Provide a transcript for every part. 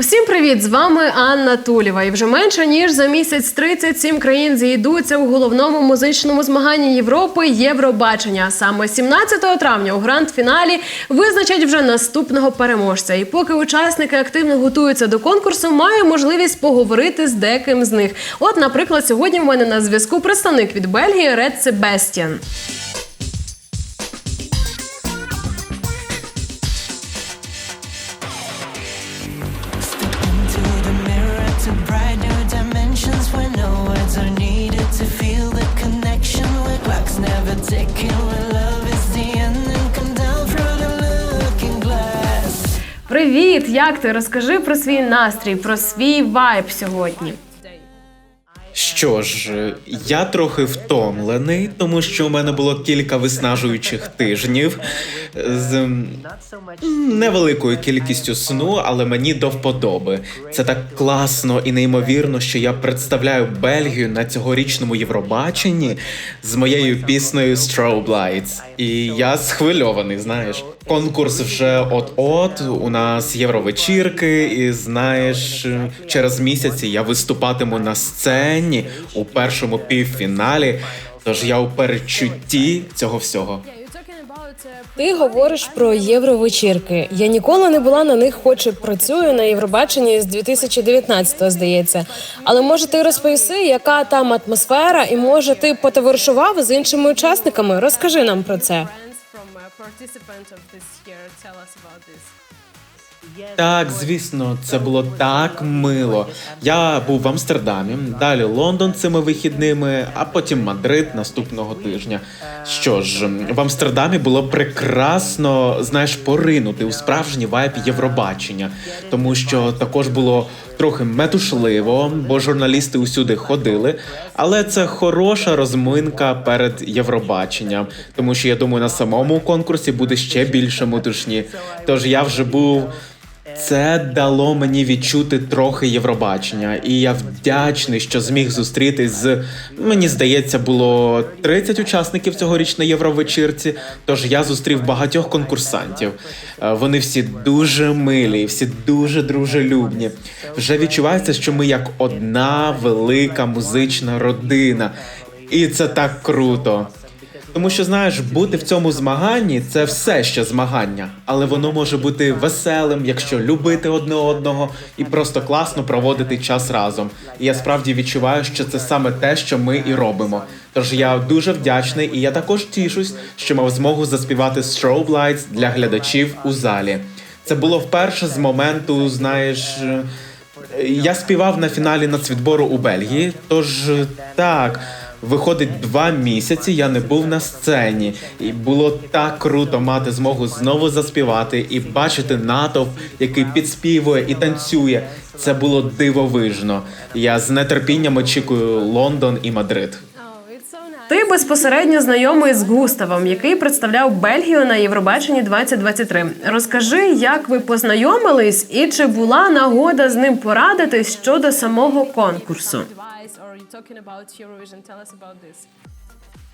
Усім привіт! З вами Анна Тулєва. І вже менше ніж за місяць 37 країн зійдуться у головному музичному змаганні Європи Євробачення. Саме 17 травня у гранд-фіналі визначать вже наступного переможця. І поки учасники активно готуються до конкурсу, маю можливість поговорити з деким з них. От, наприклад, сьогодні в мене на зв'язку представник від Бельгії Ред Себестіан. Привіт! Як ти? Розкажи про свій настрій, про свій вайб сьогодні. Що ж, я трохи втомлений, тому що у мене було кілька виснажуючих тижнів з невеликою кількістю сну, але мені до вподоби. Це так класно і неймовірно, що я представляю Бельгію на цьогорічному Євробаченні з моєю піснею Strobe Lights. І я схвильований, знаєш. Конкурс вже от-от. У нас євровечірки, і знаєш, через місяці я виступатиму на сцені у першому півфіналі. Тож я у передчутті цього всього. Ти говориш про євровечірки. Я ніколи не була на них, хоч і працюю на Євробаченні з 2019-го, здається. Але може ти розповіси, яка там атмосфера, і може ти потоваришував з іншими учасниками? Розкажи нам про це. Так, звісно, це було так мило. Я був в Амстердамі, далі Лондон цими вихідними, а потім Мадрид наступного тижня. Що ж, в Амстердамі було прекрасно, знаєш, поринути у справжній вайб Євробачення, тому що також було трохи метушливо, бо журналісти усюди ходили. Але це хороша розминка перед Євробаченням, тому що я думаю, на самому конкурсі буде ще більше метушні. Тож я вже був. Це дало мені відчути трохи Євробачення, і я вдячний, що зміг зустрітись з мені здається, було 30 учасників цьогоріч на Євровечірці. Тож я зустрів багатьох конкурсантів. Е, Вони всі дуже милі, всі дуже дружелюбні. Вже відчувається, що ми як одна велика музична родина, і це так круто. Тому що знаєш, бути в цьому змаганні це все ще змагання, але воно може бути веселим, якщо любити одне одного і просто класно проводити час разом. І я справді відчуваю, що це саме те, що ми і робимо. Тож я дуже вдячний, і я також тішусь, що мав змогу заспівати Strobe Lights для глядачів у залі. Це було вперше з моменту, знаєш. е, Я співав на фіналі нацвідбору у Бельгії, тож так. Виходить, два місяці я не був на сцені, і було так круто мати змогу знову заспівати і бачити натовп, який підспівує і танцює. Це було дивовижно. Я з нетерпінням очікую Лондон і Мадрид. Ти безпосередньо знайомий з Густавом, який представляв Бельгію на Євробаченні 2023. Розкажи, як ви познайомились, і чи була нагода з ним порадитись щодо самого конкурсу?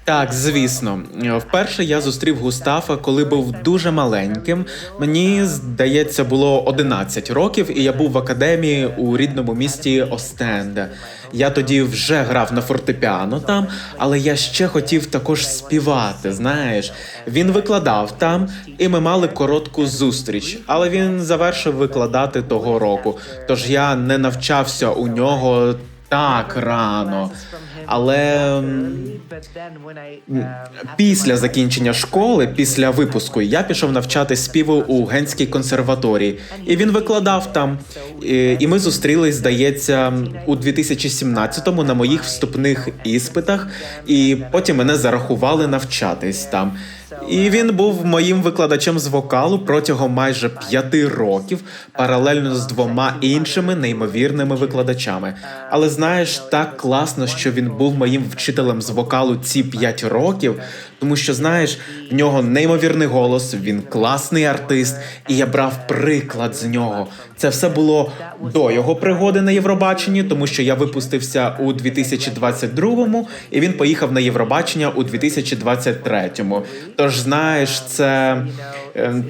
Так, звісно. Вперше я зустрів Густафа, коли був дуже маленьким. Мені здається, було 11 років, і я був в академії у рідному місті Остенде. Я тоді вже грав на фортепіано там, але я ще хотів також співати. Знаєш, він викладав там, і ми мали коротку зустріч. Але він завершив викладати того року. Тож я не навчався у нього так рано. Але Після закінчення школи, після випуску, я пішов навчати співу у Генській консерваторії, і він викладав там. І, і ми зустрілись, здається, у 2017-му на моїх вступних іспитах, і потім мене зарахували навчатись там. І він був моїм викладачем з вокалу протягом майже п'яти років, паралельно з двома іншими неймовірними викладачами. Але знаєш, так класно, що він був моїм вчителем з вокалу ці п'ять років, тому що знаєш, в нього неймовірний голос, він класний артист, і я брав приклад з нього. Це все було до його пригоди на Євробаченні, тому що я випустився у 2022-му, і він поїхав на Євробачення у 2023-му. Тож, знаєш, це,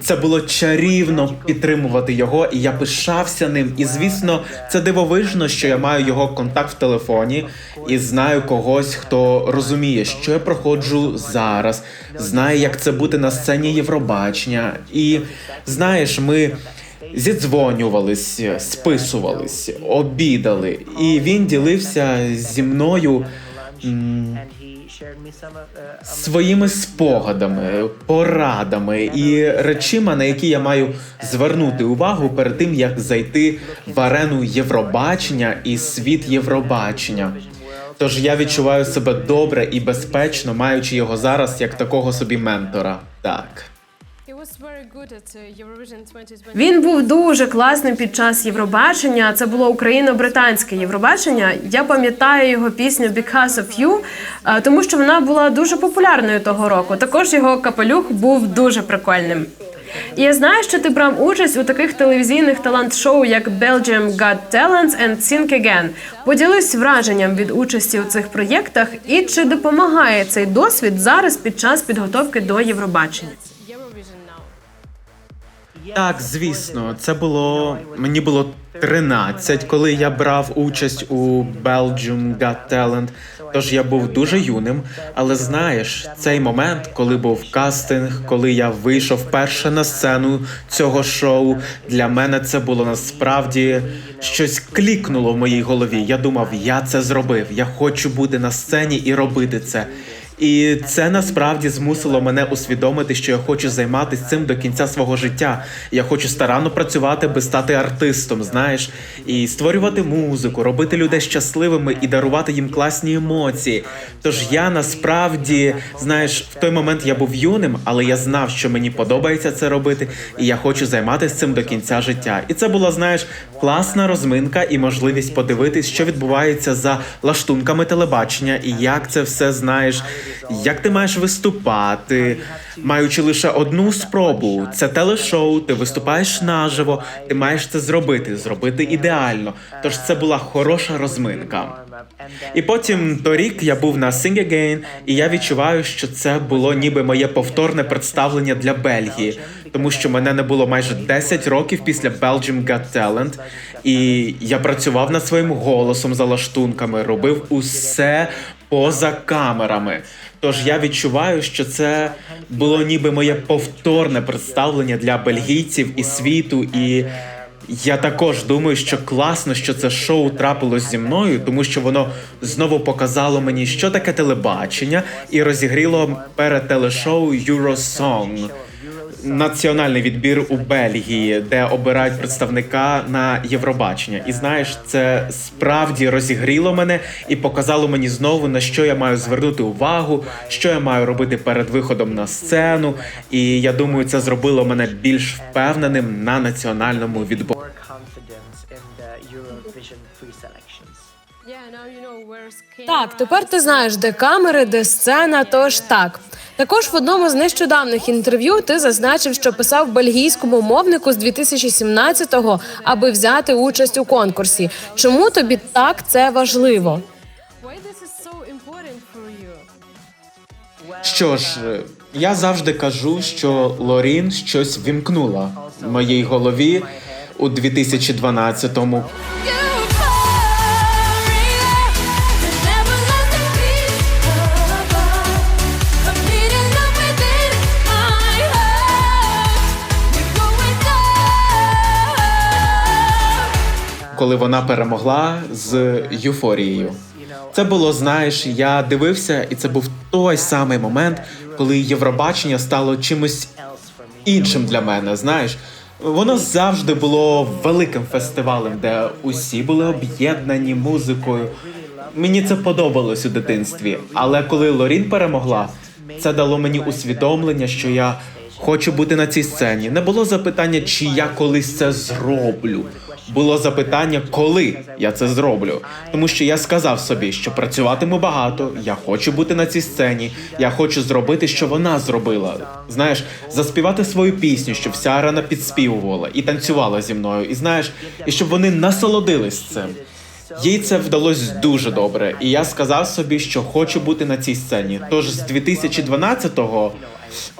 це було чарівно підтримувати його, і я пишався ним. І звісно, це дивовижно, що я маю його контакт в телефоні і знаю когось, хто розуміє, що я проходжу зараз, знає, як це бути на сцені Євробачення. І знаєш, ми. Зідзвонювались, списувались, обідали, і він ділився зі мною своїми спогадами, порадами і речима, на які я маю звернути увагу перед тим, як зайти в арену Євробачення і світ Євробачення. Тож я відчуваю себе добре і безпечно, маючи його зараз як такого собі ментора. Так. Він був дуже класним під час Євробачення. Це було україно-британське Євробачення. Я пам'ятаю його пісню «Because of You», е, тому що вона була дуже популярною того року. Також його капелюх був дуже прикольним. І я знаю, що ти брав участь у таких телевізійних талант-шоу, як Belgium Got Talent and Think Again. Поділись враженням від участі у цих проєктах, і чи допомагає цей досвід зараз під час підготовки до Євробачення? Так, звісно, це було мені було 13, коли я брав участь у Belgium Got Talent, Тож я був дуже юним, але знаєш, цей момент, коли був кастинг, коли я вийшов перше на сцену цього шоу, для мене це було насправді щось клікнуло в моїй голові. Я думав, я це зробив. Я хочу бути на сцені і робити це. І це насправді змусило мене усвідомити, що я хочу займатися цим до кінця свого життя. Я хочу старанно працювати, аби стати артистом, знаєш, і створювати музику, робити людей щасливими і дарувати їм класні емоції. Тож я насправді, знаєш, в той момент я був юним, але я знав, що мені подобається це робити, і я хочу займатися цим до кінця життя. І це була, знаєш, класна розминка і можливість подивитись, що відбувається за лаштунками телебачення, і як це все знаєш, як ти маєш виступати, маючи лише одну спробу. Це телешоу, ти виступаєш наживо, ти маєш це зробити, зробити ідеально. Тож це була хороша розминка. І потім торік я був на Sing Again, і я відчуваю, що це було ніби моє повторне представлення для Бельгії, тому що мене не було майже 10 років після Belgium Got Talent, і я працював над своїм голосом за лаштунками, робив усе поза камерами. Тож я відчуваю, що це було ніби моє повторне представлення для бельгійців і світу і. Я також думаю, що класно, що це шоу трапилось зі мною, тому що воно знову показало мені, що таке телебачення, і розігріло перед телешоу Eurosong. Національний відбір у Бельгії, де обирають представника на Євробачення. І знаєш, це справді розігріло мене і показало мені знову на що я маю звернути увагу, що я маю робити перед виходом на сцену. І я думаю, це зробило мене більш впевненим на національному відборі. Так, тепер ти знаєш, де камери, де сцена. Тож так. Також в одному з нещодавних інтерв'ю ти зазначив, що писав бельгійському мовнику з 2017-го, аби взяти участь у конкурсі. Чому тобі так це важливо? Що ж, я завжди кажу, що Лорін щось вімкнула в моїй голові у 2012-му. Коли вона перемогла з Юфорією. Це було, знаєш, я дивився, і це був той самий момент, коли Євробачення стало чимось іншим для мене. Знаєш, воно завжди було великим фестивалем, де усі були об'єднані музикою. Мені це подобалось у дитинстві. Але коли Лорін перемогла, це дало мені усвідомлення, що я хочу бути на цій сцені. Не було запитання, чи я колись це зроблю. Було запитання, коли я це зроблю. Тому що я сказав собі, що працюватиму багато, я хочу бути на цій сцені, я хочу зробити, що вона зробила. Знаєш, заспівати свою пісню, щоб вся арена підспівувала і танцювала зі мною. І знаєш, і щоб вони насолодились цим. Їй це вдалося дуже добре, і я сказав собі, що хочу бути на цій сцені. Тож з 2012-го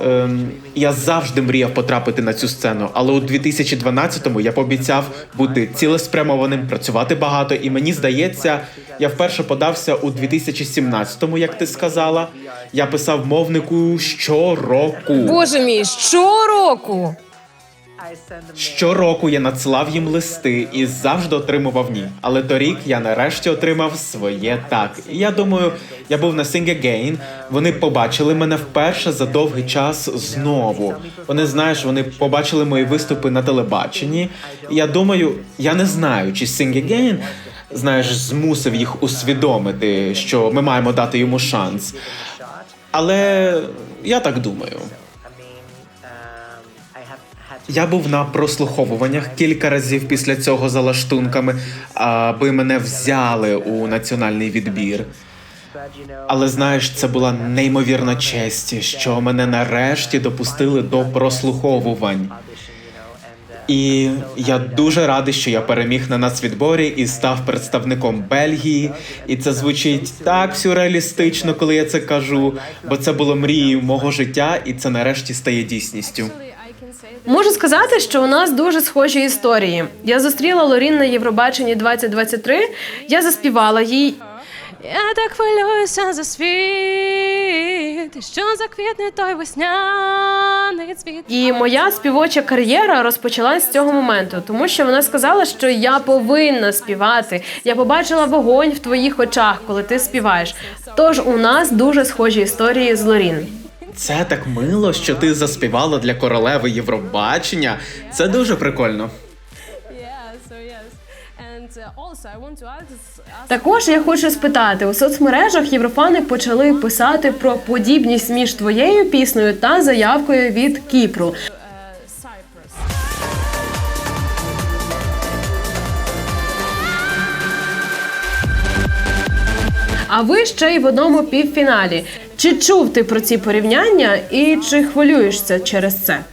Ем, я завжди мріяв потрапити на цю сцену, але у 2012-му я пообіцяв бути цілеспрямованим, працювати багато, і мені здається, я вперше подався у 2017-му, як ти сказала. Я писав мовнику щороку. Боже мій, щороку! Щороку я надсилав їм листи і завжди отримував ні. Але торік я нарешті отримав своє так. Я думаю, я був на Sing Again, Вони побачили мене вперше за довгий час знову. Вони знаєш, вони побачили мої виступи на телебаченні. Я думаю, я не знаю, чи Sing Again, знаєш, змусив їх усвідомити, що ми маємо дати йому шанс. Але я так думаю. Я був на прослуховуваннях кілька разів після цього за лаштунками, аби мене взяли у національний відбір. Але знаєш, це була неймовірна честь, що мене нарешті допустили до прослуховувань. І я дуже радий, що я переміг на нацвідборі і став представником Бельгії. І це звучить так сюрреалістично, коли я це кажу, бо це було мрією мого життя, і це нарешті стає дійсністю. Можу сказати, що у нас дуже схожі історії. Я зустріла Лорін на Євробаченні 2023, Я заспівала їй. Я так хвилююся за світ, що заквітне той весняний цвіт. І моя співоча кар'єра розпочалась з цього моменту, тому що вона сказала, що я повинна співати. Я побачила вогонь в твоїх очах, коли ти співаєш. Тож у нас дуже схожі історії з Лорін. Це так мило, що ти заспівала для королеви Євробачення. Це дуже прикольно. Також я хочу спитати у соцмережах єврофани почали писати про подібність між твоєю піснею та заявкою від Кіпру. А ви ще й в одному півфіналі. Чи чув ти про ці порівняння і чи хвилюєшся через це?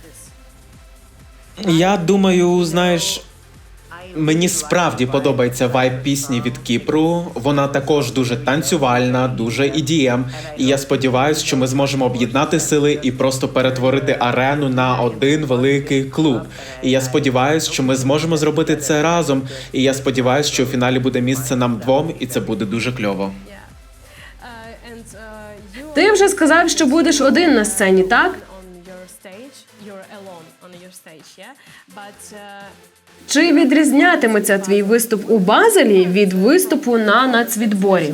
Я думаю, знаєш, мені справді подобається вайб пісні від Кіпру. Вона також дуже танцювальна, дуже EDM. І я сподіваюся, що ми зможемо об'єднати сили і просто перетворити арену на один великий клуб. І я сподіваюся, що ми зможемо зробити це разом. І я сподіваюся, що у фіналі буде місце нам двом, і це буде дуже кльово. Ти вже сказав, що будеш один на сцені, так? uh, Чи відрізнятиметься твій виступ у Базелі від виступу на нацвідборі?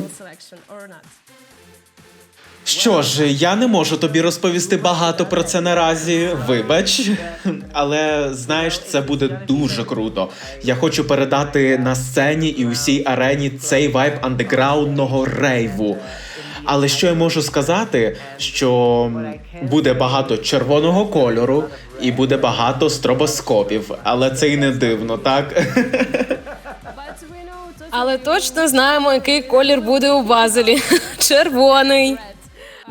Що ж, я не можу тобі розповісти багато про це наразі. Вибач, але знаєш, це буде дуже круто. Я хочу передати на сцені і усій арені цей вайб андеграундного рейву. Але що я можу сказати, що буде багато червоного кольору і буде багато стробоскопів, але це й не дивно, так? Але точно знаємо, який колір буде у Базелі. Червоний.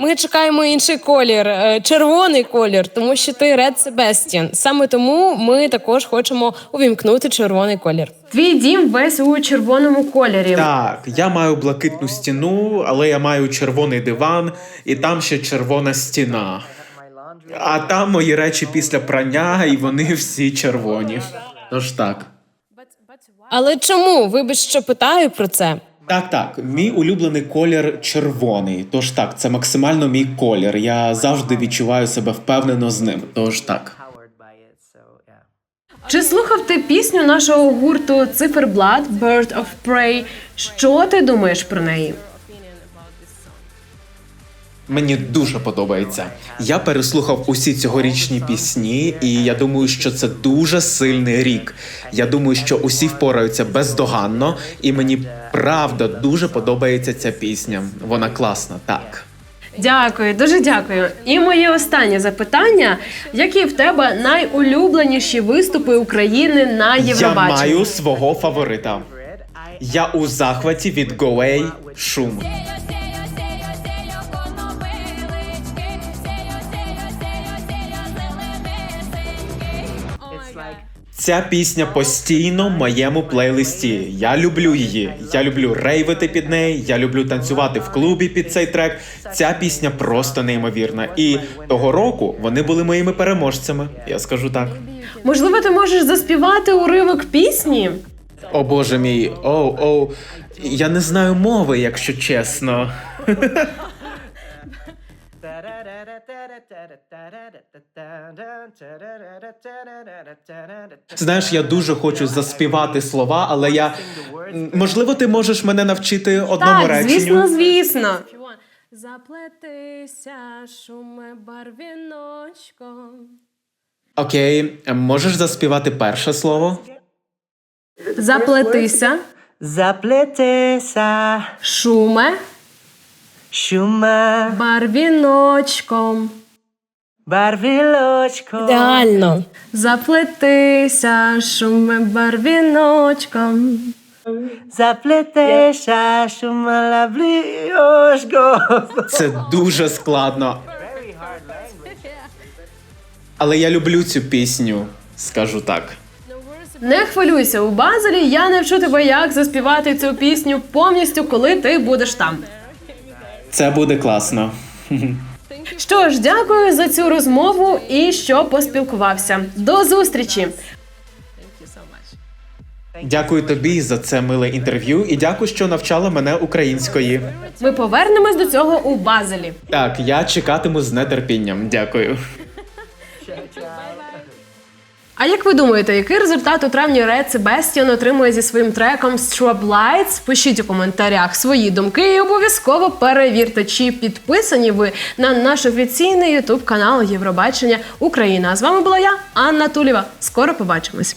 Ми чекаємо інший колір, е, червоний колір, тому що ти Red Sebastian. Саме тому ми також хочемо увімкнути червоний колір. Твій дім весь у червоному кольорі. Так, я маю блакитну стіну, але я маю червоний диван, і там ще червона стіна. А там мої речі після прання, і вони всі червоні. Тож так. Але чому? Вибач, що питаю про це. Так, так, мій улюблений колір червоний. Тож так, це максимально мій колір. Я завжди відчуваю себе впевнено з ним. Тож так. Чи слухав ти пісню нашого гурту Циферблат Bird of Prey? Що ти думаєш про неї? Мені дуже подобається. Я переслухав усі цьогорічні пісні, і я думаю, що це дуже сильний рік. Я думаю, що усі впораються бездоганно, і мені правда дуже подобається ця пісня. Вона класна, так. Дякую, дуже дякую. І моє останнє запитання: які в тебе найулюбленіші виступи України на Я маю свого фаворита. Я у захваті від Гоей шум. Ця пісня постійно в моєму плейлисті. Я люблю її. Я люблю рейвити під неї. Я люблю танцювати в клубі під цей трек. Ця пісня просто неймовірна. І того року вони були моїми переможцями. Я скажу так. Можливо, ти можеш заспівати уривок пісні? О боже мій, оу, оу. Я не знаю мови, якщо чесно. Знаєш, я дуже хочу заспівати слова, але я. Можливо, ти можеш мене навчити одному Так, реченню. звісно, звісно. Заплетися, шуме барвіночком. Окей, можеш заспівати перше слово? Заплетися, Заплетеся, шуме, шума, барвіночком. Барвілочко. Ідеально. Заплетися, шуме, барвіночком. Заплетеся, шума, лавліошко. Це дуже складно. Але я люблю цю пісню, скажу так. Не хвилюйся, у Базелі я навчу тебе, як заспівати цю пісню повністю, коли ти будеш там. Це буде класно. Що ж, дякую за цю розмову і що поспілкувався. До зустрічі! Дякую тобі за це миле інтерв'ю і дякую, що навчала мене української. Ми повернемось до цього у Базелі. Так, я чекатиму з нетерпінням. Дякую. А як ви думаєте, який результат у травні Ред Себестіан отримує зі своїм треком Strobe Lights? Пишіть у коментарях свої думки і обов'язково перевірте, чи підписані ви на наш офіційний ютуб канал Євробачення Україна. А з вами була я, Анна Тулєва. Скоро побачимось.